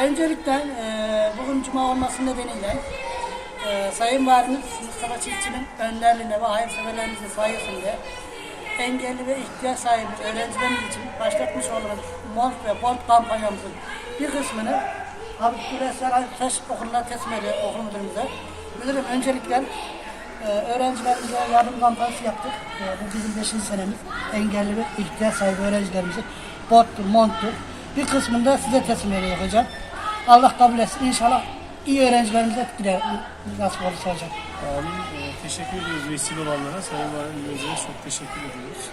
Öncelikle e, bugün cuma olması nedeniyle e, Sayın Valimiz Mustafa Çiftçi'nin önderliğinde ve hayırseverlerimizin sayesinde engelli ve ihtiyaç sahibi öğrencilerimiz için başlatmış olduğumuz Mont ve Bond kampanyamızın bir kısmını Habib Güresler Taş Okulu'na teslim ediyor okul müdürümüze. Müdürüm öncelikle e, öğrencilerimize yardım kampanyası yaptık. E, bu bizim 5. senemiz. Engelli ve ihtiyaç sahibi öğrencilerimizi bottur, monttur. Bir kısmını da size teslim ediyor hocam. Allah kabul etsin. İnşallah iyi öğrencilerimize gider nasip olursa hocam. Amin. Ee, teşekkür ediyoruz vesile olanlara. Sayın Valimize çok teşekkür ediyoruz.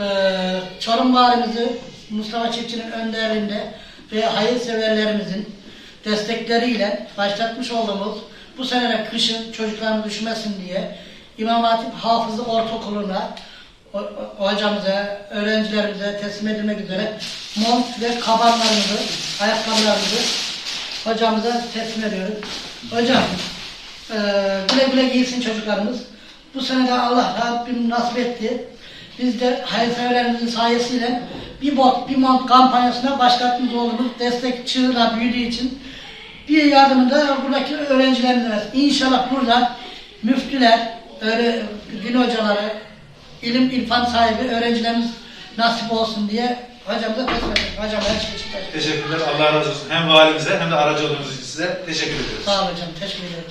Ee, Çorum Valimizi Mustafa Çiftçi'nin önderliğinde ve hayırseverlerimizin destekleriyle başlatmış olduğumuz bu sene kışın çocukların düşmesin diye İmam Hatip Hafızı Ortaokulu'na hocamıza, öğrencilerimize teslim edilmek üzere mont ve kabanlarımızı, ayakkabılarımızı hocamıza teslim ediyoruz. Hocam, eee güle güle giysin çocuklarımız. Bu sene de Allah Rabbim nasip etti. Biz de hayırseverlerimizin sayesiyle bir bot, bir mont kampanyasına başlatmış olduğumuz destek çığırla büyüdüğü için bir yardımı da buradaki öğrencilerimize versin. İnşallah burada müftüler, öyle, din hocaları, ilim irfan sahibi öğrencilerimiz nasip olsun diye teslim ediyoruz. Hocam her şey ederim. Teşekkürler. Allah razı olsun. Hem valimize hem de aracı olduğunuz için size teşekkür ediyoruz. Sağ olun hocam. Teşekkür ederim.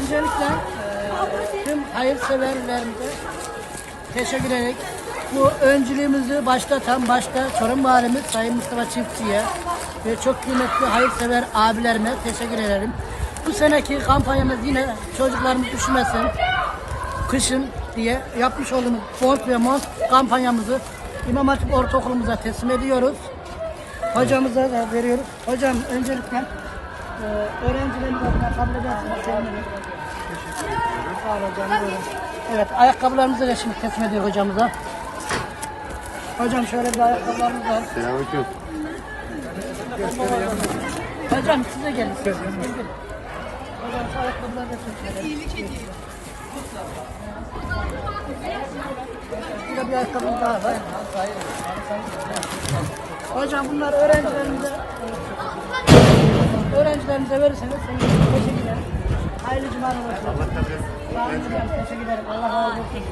Öncelikle eee, tüm hayırseverlerimize teşekkür ederek bu öncülüğümüzü başlatan başta Çorum Valimiz Sayın Mustafa Çiftçi'ye ve çok kıymetli hayırsever abilerime teşekkür ederim. Bu seneki kampanyamız yine çocuklarımız düşmesin, kışın diye yapmış olduğumuz Bont ve Mont kampanyamızı İmam Hatip Ortaokulumuza teslim ediyoruz. Hocamıza da veriyoruz. Hocam öncelikle e, öğrencilerimiz adına kabul ederseniz sevinirim. Sağ olun hocam. buyurun. Evet ayakkabılarımızı da şimdi teslim ediyor hocamıza. Hocam şöyle bir ayakkabılarımız var. Selamünaleyküm. Hocam size gelin. Hocam şu ayakkabıları da. Burada bir ayakkabımız daha var. Hocam bunlar öğrencilerimize öğrencilerimize verirseniz. Teşekkür ederim. Hayırlı cumalar olsun. Olun hocam. Teşekkür ederim. Allah razı olsun.